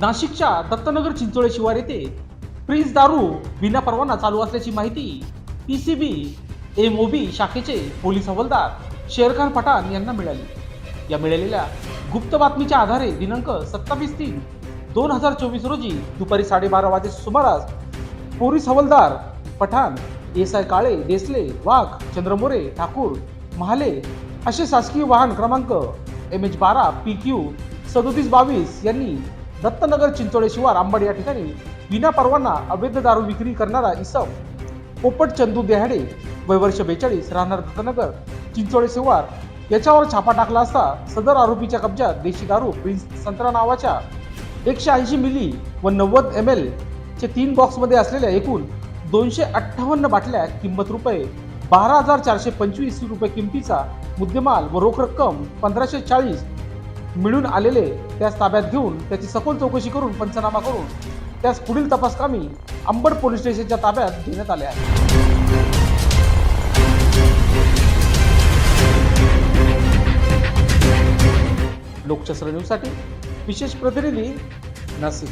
नाशिकच्या दत्तनगर चिंचोळे शिवार येथे प्रिन्स दारू विना परवाना चालू असल्याची माहिती P C B M O B शाखेचे पोलीस हवालदार शेरखान पठाण यांना मिळाली. या मिळालेल्या गुप्त बातमीच्या आधारे दिनांक सत्तावीस तीन दोन हजार चोवीस रोजी दुपारी साडेबारा वाजे सुमारास पोलीस हवालदार पठाण एस आय काळे देसले वाघ चंद्रमोरे ठाकूर महाले असे शासकीय वाहन क्रमांक एम एच बारा पी क्यू सदोतीस बावीस यांनी दत्तनगर चिंचोळे शिवार आंबड या ठिकाणी विना परवाना अवैध दारू विक्री करणारा इसम पोपट चंदू देहाडे वय वर्ष बेचाळीस राहणार दत्तनगर चिंचोळे शिवार याच्यावर छापा टाकला असता सदर आरोपीच्या कब्जात देशी दारू प्रिन्स संत्रा नावाच्या एकशे ऐंशी मिली व नव्वद एम एल चे तीन बॉक्समध्ये असलेल्या एकूण दोनशे अठ्ठावन्न बाटल्या किंमत रुपये बारा हजार चारशे पंचवीस रुपये किमतीचा मुद्देमाल व रोख रक्कम पंधराशे चाळीस मिळून आलेले त्यास ताब्यात घेऊन त्याची सखोल चौकशी करून पंचनामा करून त्यास पुढील तपासकामी अंबड पोलीस स्टेशनच्या ताब्यात देण्यात आले आहे. लोकशास्त्र न्यूजसाठी विशेष प्रतिनिधी नाशिक.